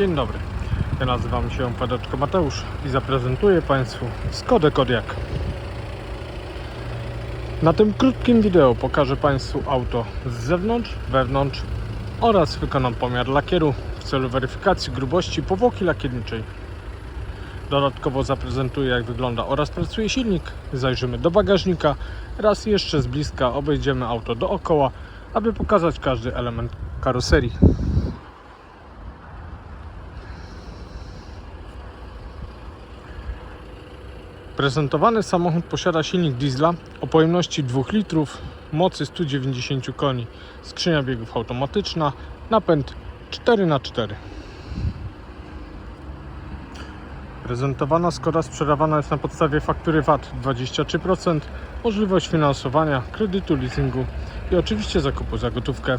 Dzień dobry. Ja nazywam się Padeczko Mateusz i zaprezentuję Państwu Skodę Kodiaq. Na tym krótkim wideo pokażę Państwu auto z zewnątrz, wewnątrz oraz wykonam pomiar lakieru w celu weryfikacji grubości powłoki lakierniczej. Dodatkowo zaprezentuję jak wygląda oraz pracuje silnik, zajrzymy do bagażnika, raz jeszcze z bliska obejdziemy auto dookoła, aby pokazać każdy element karoserii. Prezentowany samochód posiada silnik diesla o pojemności 2 litrów, mocy 190 koni, skrzynia biegów automatyczna, napęd 4x4. Prezentowana Skoda sprzedawana jest na podstawie faktury VAT 23%, możliwość finansowania, kredytu, leasingu i oczywiście zakupu za gotówkę.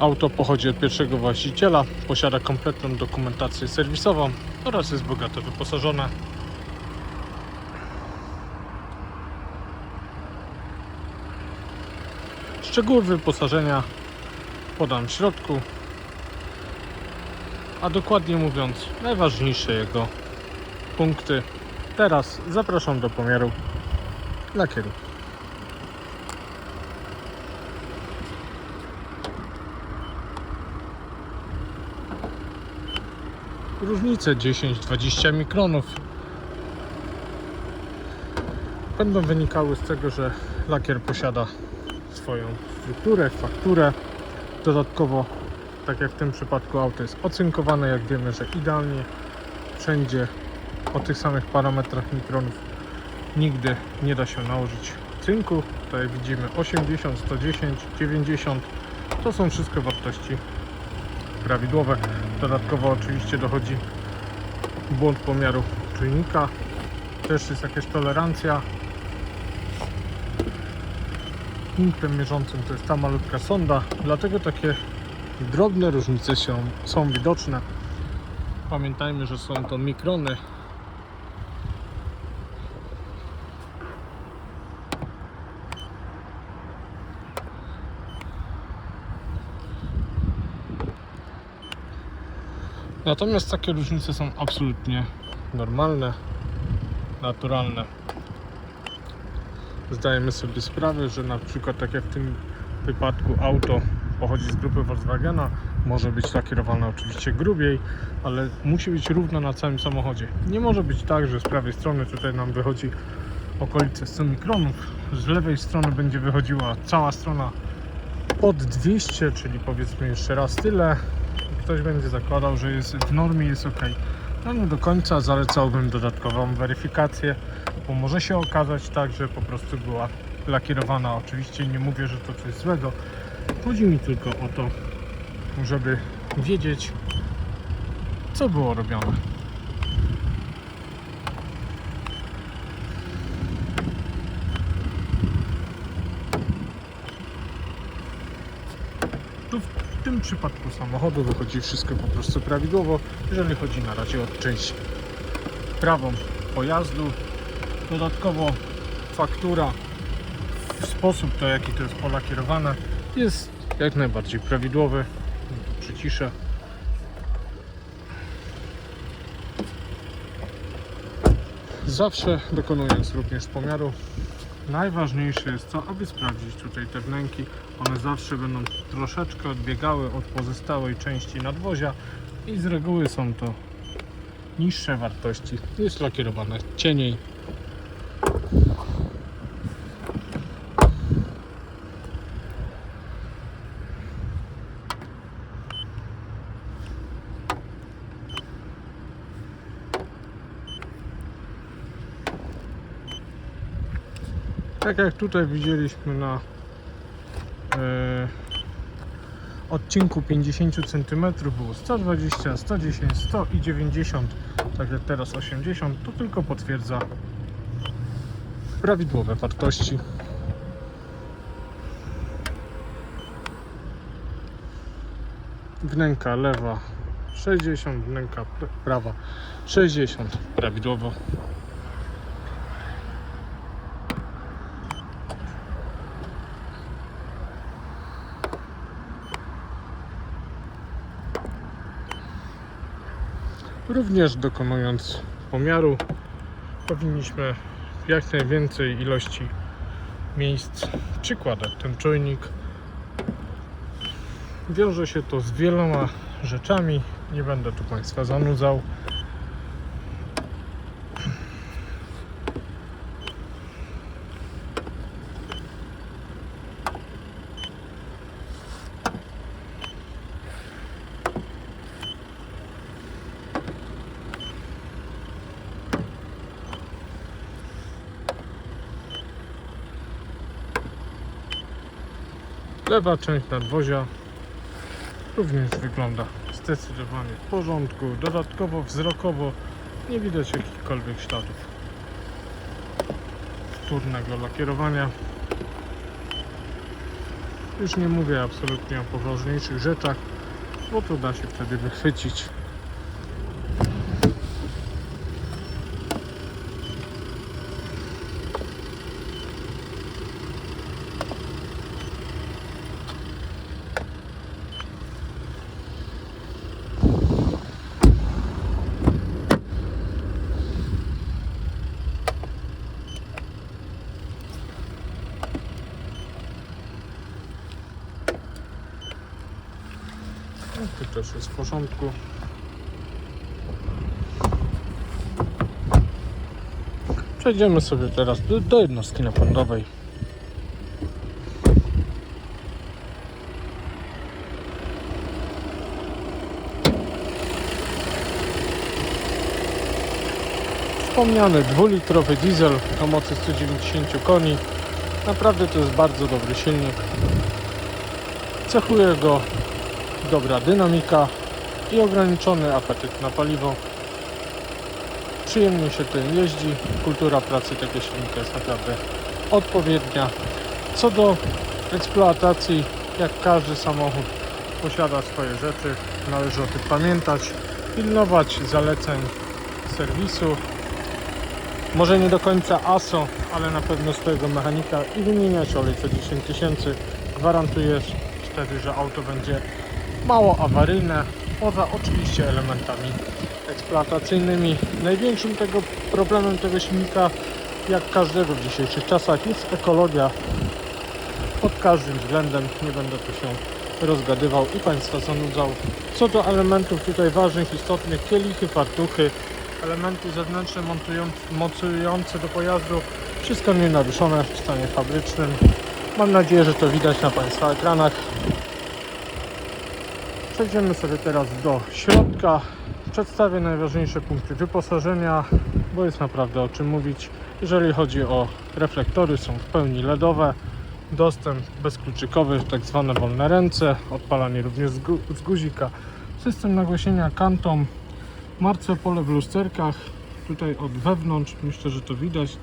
Auto pochodzi od pierwszego właściciela, posiada kompletną dokumentację serwisową oraz jest bogato wyposażone. Szczegóły wyposażenia podam w środku, a dokładnie mówiąc najważniejsze jego punkty. Teraz zapraszam do pomiaru lakieru. Różnice 10-20 mikronów będą wynikały z tego, że lakier posiada swoją strukturę, fakturę. Dodatkowo, tak jak w tym przypadku auto jest ocynkowane, jak wiemy, że idealnie wszędzie o tych samych parametrach mikronów nigdy nie da się nałożyć cynku. Tutaj widzimy 80, 110, 90. To są wszystko wartości prawidłowe. Dodatkowo oczywiście dochodzi błąd pomiaru czujnika. Też jest jakaś tolerancja. Punktem mierzącym to jest ta malutka sonda, dlatego takie drobne różnice się, są widoczne. Pamiętajmy, że są to mikrony. Natomiast takie różnice są absolutnie normalne, naturalne. Zdajemy sobie sprawę, że na przykład tak jak w tym wypadku auto pochodzi z grupy Volkswagena, może być lakierowane oczywiście grubiej, ale musi być równo na całym samochodzie. Nie może być tak, że z prawej strony tutaj nam wychodzi okolice 100 mikronów, z lewej strony będzie wychodziła cała strona pod 200, czyli powiedzmy jeszcze raz tyle, ktoś będzie zakładał, że jest w normie, jest ok. No nie do końca zalecałbym dodatkową weryfikację, bo może się okazać tak, że po prostu była lakierowana. Oczywiście nie mówię, że to coś złego. Chodzi mi tylko o to, żeby wiedzieć, co było robione. Tu w tym przypadku samochodu wychodzi wszystko po prostu prawidłowo, jeżeli chodzi na razie o część prawą pojazdu. Dodatkowo faktura, sposób to jaki to jest polakierowane jest jak najbardziej prawidłowy. Przyciszę. Zawsze dokonując również pomiaru Najważniejsze jest to, aby sprawdzić tutaj te wnęki. One zawsze będą troszeczkę odbiegały od pozostałej części nadwozia i z reguły są to niższe wartości. Jest lakierowane cieniej. Tak jak tutaj widzieliśmy na e, odcinku 50 cm było 120, 110, 100 i 90, tak jak teraz 80, to tylko potwierdza prawidłowe wartości. Wnęka lewa 60, wnęka prawa 60, prawidłowo. Również dokonując pomiaru powinniśmy jak najwięcej ilości miejsc przykładać. Ten czujnik wiąże się to z wieloma rzeczami. Nie będę tu Państwa zanudzał. Lewa część nadwozia również wygląda zdecydowanie w porządku. Dodatkowo wzrokowo nie widać jakichkolwiek śladów wtórnego lakierowania. Już nie mówię absolutnie o poważniejszych rzeczach, bo to da się wtedy wychwycić. No, Tu też jest w porządku. Przejdziemy sobie teraz do, jednostki napędowej. Wspomniany dwulitrowy diesel o mocy 190 koni. Naprawdę to jest bardzo dobry silnik. Cechuje go dobra dynamika i ograniczony apetyt na paliwo. Przyjemnie się tym jeździ, kultura pracy tego silnika jest naprawdę odpowiednia. Co do eksploatacji, jak każdy samochód posiada swoje rzeczy, należy o tym pamiętać, pilnować zaleceń serwisu. Może nie do końca ASO, ale na pewno swojego mechanika i wymieniać olej co 10 tysięcy. Gwarantujesz wtedy, że auto będzie mało awaryjne, poza oczywiście elementami eksploatacyjnymi. Największym tego problemem tego silnika, jak każdego w dzisiejszych czasach, jest ekologia. Pod każdym względem nie będę tu się rozgadywał i Państwa zanudzał. Co do elementów tutaj ważnych, istotnych, kielichy, fartuchy, elementy zewnętrzne mocujące do pojazdu, wszystko nie naruszone w stanie fabrycznym. Mam nadzieję, że to widać na Państwa ekranach. Przejdziemy sobie teraz do środka. Przedstawię najważniejsze punkty wyposażenia, bo jest naprawdę o czym mówić. Jeżeli chodzi o reflektory, są w pełni LEDowe. Dostęp bezkluczykowy, tak zwane wolne ręce, odpalanie również z, gu z guzika. System nagłośnienia Cantom, martwe pole w lusterkach. Tutaj od wewnątrz, myślę, że to widać.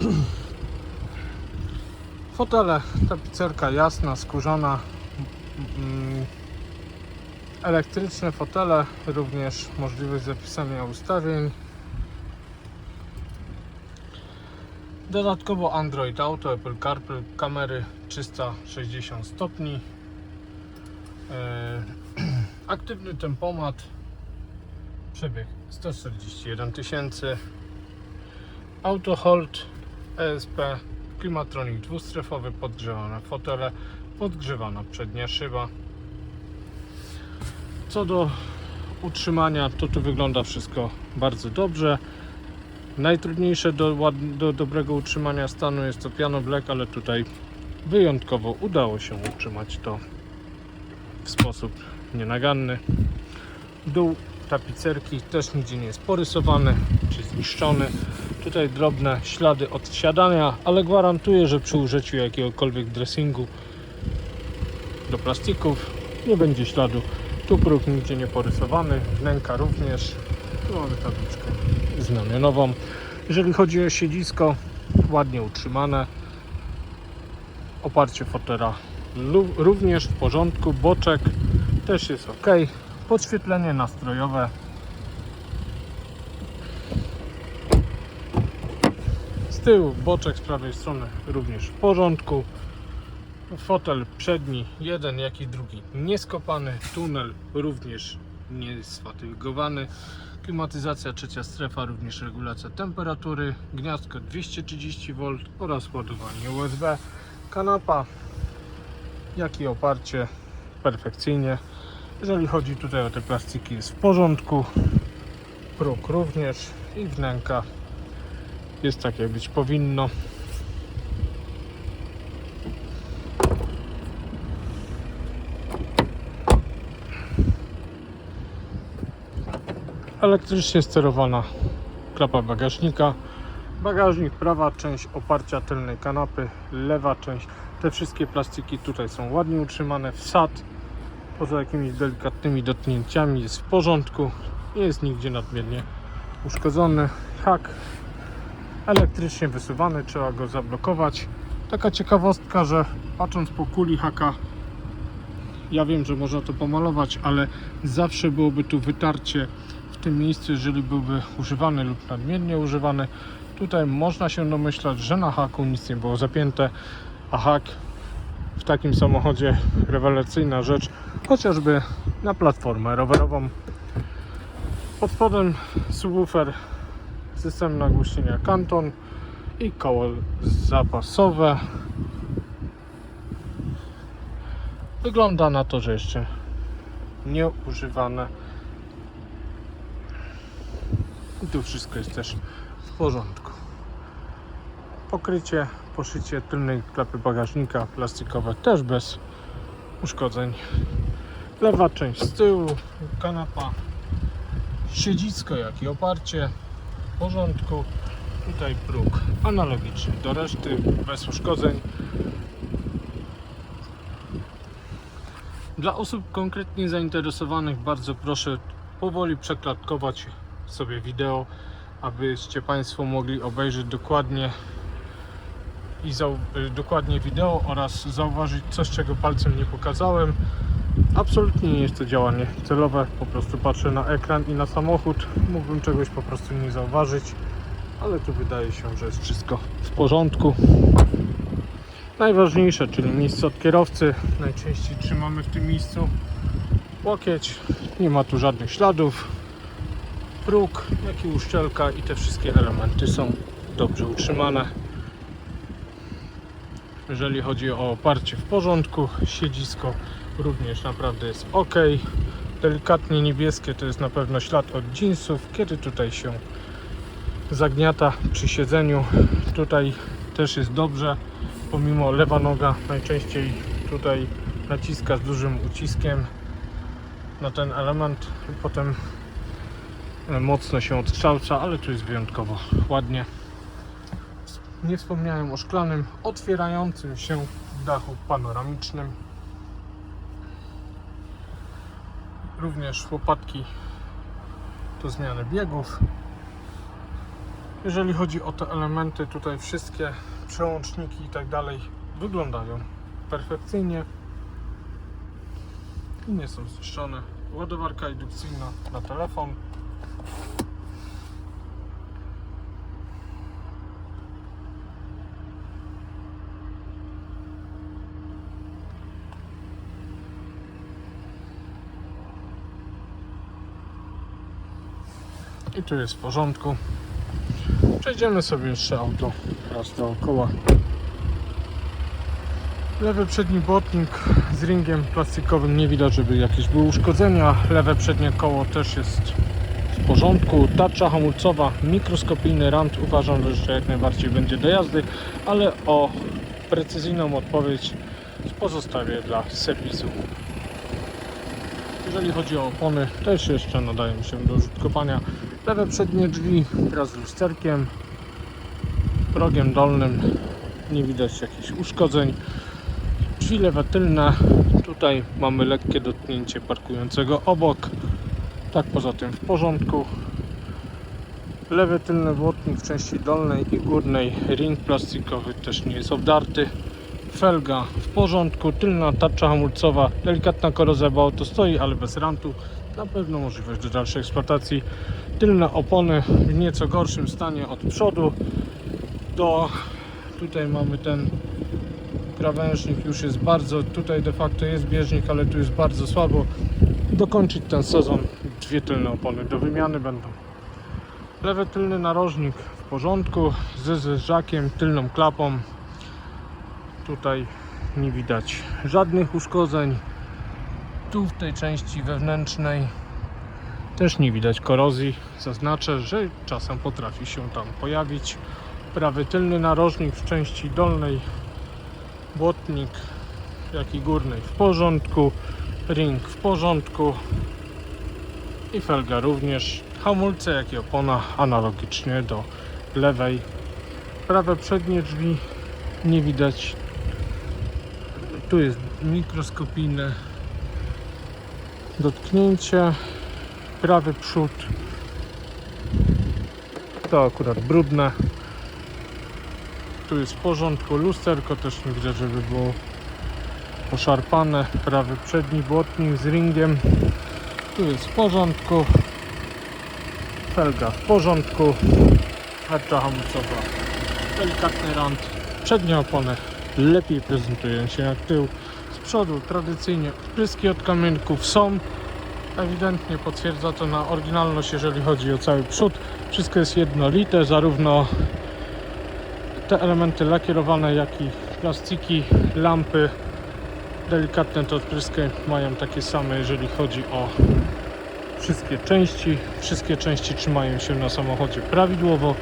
Fotele, tapicerka jasna, skórzana. Elektryczne fotele, również możliwość zapisania ustawień. Dodatkowo Android Auto, Apple CarPlay, kamery 360 stopni. E, Aktywny tempomat, przebieg 141 tysięcy. Auto Hold ESP, klimatronik dwustrefowy, podgrzewane fotele, podgrzewana przednia szyba. Co do utrzymania, to tu wygląda wszystko bardzo dobrze. Najtrudniejsze do, do dobrego utrzymania stanu jest to piano black, ale tutaj wyjątkowo udało się utrzymać to w sposób nienaganny. Dół tapicerki też nigdzie nie jest porysowany czy zniszczony. Tutaj drobne ślady od wsiadania, ale gwarantuję, że przy użyciu jakiegokolwiek dressingu do plastików nie będzie śladu. Tu próg nigdzie nie porysowany, wnęka również. Tu mamy tabliczkę znamionową. Jeżeli chodzi o siedzisko, ładnie utrzymane. Oparcie fotela również w porządku. Boczek też jest ok. Podświetlenie nastrojowe. Z tyłu boczek z prawej strony również w porządku. Fotel przedni, jeden jak i drugi nieskopany, tunel również nie jest sfatygowany. Klimatyzacja trzecia strefa, również regulacja temperatury, gniazdko 230V oraz ładowanie USB. Kanapa, jak i oparcie perfekcyjnie. Jeżeli chodzi tutaj o te plastiki jest w porządku. Próg również i wnęka jest tak jak być powinno. Elektrycznie sterowana klapa bagażnika. Bagażnik, prawa część oparcia tylnej kanapy, lewa część. Te wszystkie plastiki tutaj są ładnie utrzymane. Wsad poza jakimiś delikatnymi dotknięciami jest w porządku. Nie jest nigdzie nadmiernie uszkodzony. Hak elektrycznie wysuwany, trzeba go zablokować. Taka ciekawostka, że patrząc po kuli haka, ja wiem, że można to pomalować, ale zawsze byłoby tu wytarcie tym miejscu, jeżeli byłby używany lub nadmiernie używany. Tutaj można się domyślać, że na haku nic nie było zapięte, a hak w takim samochodzie rewelacyjna rzecz, chociażby na platformę rowerową. Pod spodem subwoofer, system nagłośnienia Canton i koło zapasowe. Wygląda na to, że jeszcze nieużywane. I tu wszystko jest też w porządku. Pokrycie, poszycie tylnej klapy bagażnika plastikowe też bez uszkodzeń. Lewa część z tyłu, kanapa, siedzisko jak i oparcie w porządku. Tutaj próg analogiczny do reszty, bez uszkodzeń. Dla osób konkretnie zainteresowanych bardzo proszę powoli przeklatkować sobie wideo, abyście Państwo mogli obejrzeć dokładnie i y, dokładnie wideo oraz zauważyć coś, czego palcem nie pokazałem. Absolutnie nie jest to działanie celowe, po prostu patrzę na ekran i na samochód, mógłbym czegoś po prostu nie zauważyć, ale tu wydaje się, że jest wszystko w porządku. Najważniejsze, czyli miejsce od kierowcy, najczęściej trzymamy w tym miejscu łokieć, nie ma tu żadnych śladów, próg, jak i uszczelka i te wszystkie elementy są dobrze utrzymane. Jeżeli chodzi o oparcie w porządku, siedzisko również naprawdę jest ok. Delikatnie niebieskie to jest na pewno ślad od jeansów, kiedy tutaj się zagniata przy siedzeniu. Tutaj też jest dobrze, pomimo lewa noga najczęściej tutaj naciska z dużym uciskiem na ten element, potem e, mocno się odkształca, ale tu jest wyjątkowo ładnie. Nie wspomniałem o szklanym, otwierającym się dachu panoramicznym. Również łopatki do zmiany biegów. Jeżeli chodzi o te elementy, tutaj wszystkie przełączniki i tak dalej wyglądają perfekcyjnie i nie są zniszczone. Ładowarka indukcyjna na telefon. I tu jest w porządku. Przejdziemy sobie jeszcze auto raz dookoła. Lewy przedni błotnik z ringiem plastikowym nie widać, żeby jakieś były uszkodzenia. Lewe przednie koło też jest w porządku. Tarcza hamulcowa, mikroskopijny rant uważam, że jak najbardziej będzie do jazdy, ale o precyzyjną odpowiedź pozostawię dla serwisu. Jeżeli chodzi o opony, też jeszcze nadają się do użytkowania. Lewe przednie drzwi wraz z lusterkiem, progiem dolnym, nie widać jakichś uszkodzeń. Drzwi lewe tylne, tutaj mamy lekkie dotknięcie parkującego obok. Tak poza tym w porządku. Lewy tylny błotnik w części dolnej i górnej, ring plastikowy też nie jest obdarty. Felga w porządku, tylna tarcza hamulcowa, delikatna korozja, bo auto stoi, ale bez rantu. Na pewno możliwość do dalszej eksploatacji. Tylne opony w nieco gorszym stanie od przodu. Do tutaj mamy ten krawężnik już jest bardzo, tutaj de facto jest bieżnik, ale tu jest bardzo słabo. Dokończyć ten sezon dwie tylne opony do wymiany będą. Lewy tylny narożnik w porządku, z zderzakiem, tylną klapą. Tutaj nie widać żadnych uszkodzeń. Tu w tej części wewnętrznej też nie widać korozji. Zaznaczę, że czasem potrafi się tam pojawić. Prawy tylny narożnik w części dolnej, błotnik, jak i górnej w porządku, ring w porządku i felga również. Hamulce, jak i opona analogicznie do lewej. Prawe przednie drzwi nie widać. Tu jest mikroskopijne dotknięcie. Prawy przód to akurat brudne. Tu jest w porządku. Lusterko też nie widać, żeby było poszarpane. Prawy przedni błotnik z ringiem. Tu jest w porządku. Felga w porządku. Tarcza hamulcowa. Delikatny rąd. Przednie opony lepiej prezentują się jak tył. Z przodu tradycyjnie pryski od kamienków są. Ewidentnie potwierdza to na oryginalność, jeżeli chodzi o cały przód. Wszystko jest jednolite, zarówno te elementy lakierowane, jak i plastiki, lampy. Delikatne to odprysky mają takie same, jeżeli chodzi o wszystkie części. Wszystkie części trzymają się na samochodzie prawidłowo.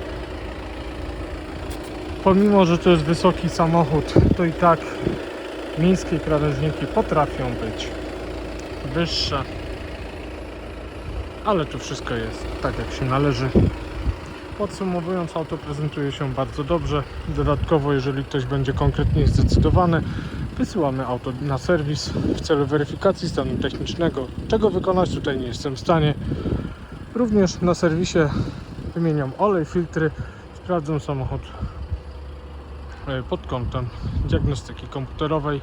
Pomimo, że to jest wysoki samochód, to i tak miejskie krawężniki potrafią być wyższe. Ale to wszystko jest tak, jak się należy. Podsumowując, auto prezentuje się bardzo dobrze. Dodatkowo, jeżeli ktoś będzie konkretnie zdecydowany, wysyłamy auto na serwis w celu weryfikacji stanu technicznego. Czego wykonać tutaj nie jestem w stanie. Również na serwisie wymieniam olej, filtry, sprawdzam samochód e, pod kątem diagnostyki komputerowej.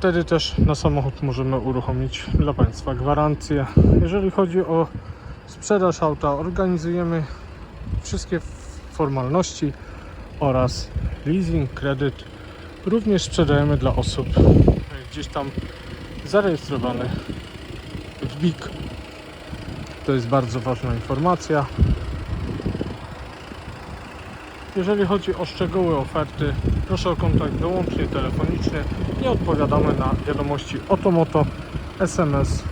Wtedy też na samochód możemy uruchomić dla Państwa gwarancję. Jeżeli chodzi o sprzedaż auta, organizujemy wszystkie formalności oraz leasing, kredyt. Również sprzedajemy dla osób e, gdzieś tam zarejestrowanych w BIK. To jest bardzo ważna informacja. Jeżeli chodzi o szczegóły oferty, proszę o kontakt wyłącznie telefoniczny. Nie odpowiadamy na wiadomości otomoto, SMS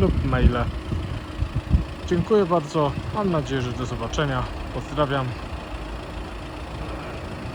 lub maile. Dziękuję bardzo. Mam nadzieję, że do zobaczenia. Pozdrawiam.